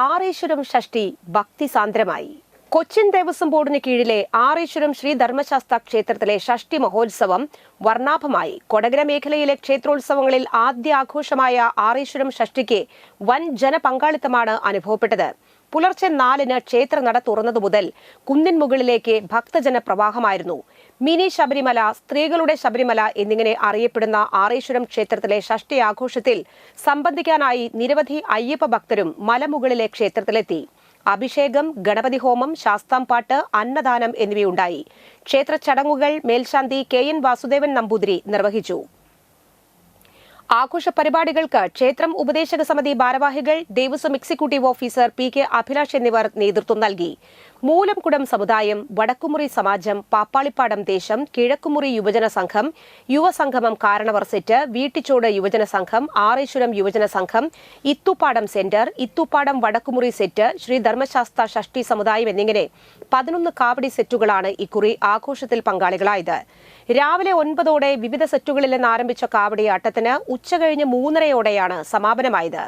ആറേശ്വരം ഷഷ്ടി ഭക്തിസാന്ദ്രമായി. കൊച്ചിൻ ദേവസ്വം ബോർഡിന് കീഴിലെ ആറേശ്വരം ശ്രീ ധർമ്മശാസ്ത്ര ക്ഷേത്രത്തിലെ ഷഷ്ടി മഹോത്സവം വർണാഭമായി. കൊടകര മേഖലയിലെ ക്ഷേത്രോത്സവങ്ങളിൽ ആദ്യ ആഘോഷമായ ആറേശ്വരം ഷഷ്ടിക്ക് വൻ ജനപങ്കാളിത്തമാണ് അനുഭവപ്പെട്ടത്. പുലർച്ചെ നാലിന് ക്ഷേത്ര നട തുറന്നതു മുതൽ കുന്നിൻ മുകളിലേക്ക് ഭക്തജന പ്രവാഹമായിരുന്നു മിനി ശബരിമല സ്ത്രീകളുടെ ശബരിമല എന്നിങ്ങനെ അറിയപ്പെടുന്ന ആറേശ്വരം ക്ഷേത്രത്തിലെ ഷഷ്ടി ആഘോഷത്തിൽ സംബന്ധിക്കാനായി നിരവധി അയ്യപ്പ ഭക്തരും മലമുകളിലെ ക്ഷേത്രത്തിലെത്തി. അഭിഷേകം ഗണപതി ഹോമം ശാസ്താംപാട്ട് അന്നദാനം എന്നിവയുണ്ടായി. ക്ഷേത്ര ചടങ്ങുകൾ മേൽശാന്തി കെ എൻ വാസുദേവൻ നമ്പൂതിരി നിർവഹിച്ചു. ആഘോഷ പരിപാടികൾക്ക് ക്ഷേത്രം ഉപദേശക സമിതി ഭാരവാഹികൾ Devaswom executive officer P K Abhilash എന്നിവർ നേതൃത്വം നൽകി. മൂലംകുടം സമുദായം വടക്കുമുറി സമാജം പാപ്പാളിപ്പാടം ദേശം കിഴക്കുമുറി യുവജന സംഘം യുവസംഗമം കാരണവർ സെറ്റ് വീട്ടിച്ചോട് യുവജന സംഘം ആറേശ്വരം യുവജന സംഘം ഇത്തുപ്പാടം സെന്റർ ഇത്തുപ്പാടം വടക്കുമുറി സെറ്റ് ശ്രീ ധർമ്മശാസ്ത്ര ഷഷ്ടി സമുദായം എന്നിങ്ങനെ പതിനൊന്ന് കാവടി സെറ്റുകളാണ് ഇക്കുറി ആഘോഷത്തിൽ പങ്കാളികളായത്. രാവിലെ ഒൻപതോടെ വിവിധ സെറ്റുകളിൽ നിന്ന് ആരംഭിച്ച കാവടിയാട്ടത്തിന് ഉച്ചകഴിഞ്ഞ് മൂന്നരയോടെയാണ് സമാപനമായത്.